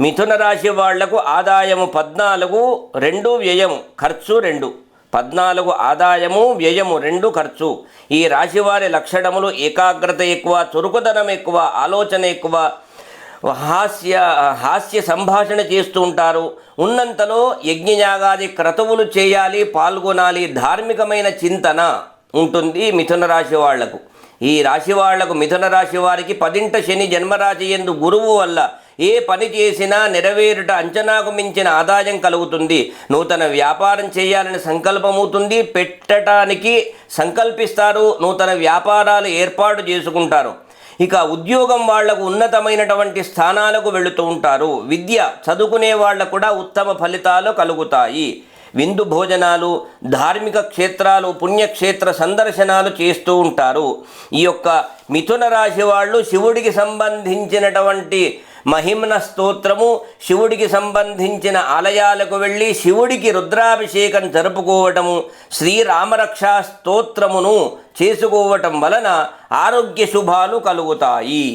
మిథున రాశి వాళ్ళకు ఆదాయము పద్నాలుగు రెండు వ్యయము ఖర్చు రెండు. పద్నాలుగు ఆదాయము వ్యయము రెండు ఖర్చు. ఈ రాశివారి లక్షణములు ఏకాగ్రత ఎక్కువ చురుకుదనం ఎక్కువ ఆలోచన ఎక్కువ హాస్య హాస్య సంభాషణ చేస్తూ ఉంటారు. ఉన్నంతలో యజ్ఞయాగాది క్రతువులు చేయాలి పాల్గొనాలి ధార్మికమైన చింతన ఉంటుంది మిథున రాశి వాళ్ళకు. ఈ రాశి వాళ్ళకు మిథున రాశి వారికి పదింట శని జన్మరాశి ఎందు గురువు వల్ల ఏ పని చేసినా నెరవేరుట అంచనాకు మించిన ఆదాయం కలుగుతుంది. నూతన వ్యాపారం చేయాలని సంకల్పమవుతుంది. పెట్టడానికి సంకల్పిస్తారు. నూతన వ్యాపారాలు ఏర్పాటు చేసుకుంటారు. ఇక ఉద్యోగం వాళ్ళకు ఉన్నతమైనటువంటి స్థానాలకు వెళుతూ ఉంటారు. విద్య చదువుకునే వాళ్ళకు కూడా ఉత్తమ ఫలితాలు కలుగుతాయి. విందు భోజనాలు ధార్మిక క్షేత్రాలు పుణ్యక్షేత్ర సందర్శనాలు చేస్తూ ఉంటారు. ఈ యొక్క మిథున రాశి వాళ్ళు శివుడికి సంబంధించినటువంటి మహిమ్న స్తోత్రము శివుడికి సంబంధించిన ఆలయాలకు వెళ్ళి శివుడికి రుద్రాభిషేకం జరుపుకోవటము శ్రీరామరక్షా స్తోత్రమును చేసుకోవటం వలన ఆరోగ్య శుభాలు కలుగుతాయి.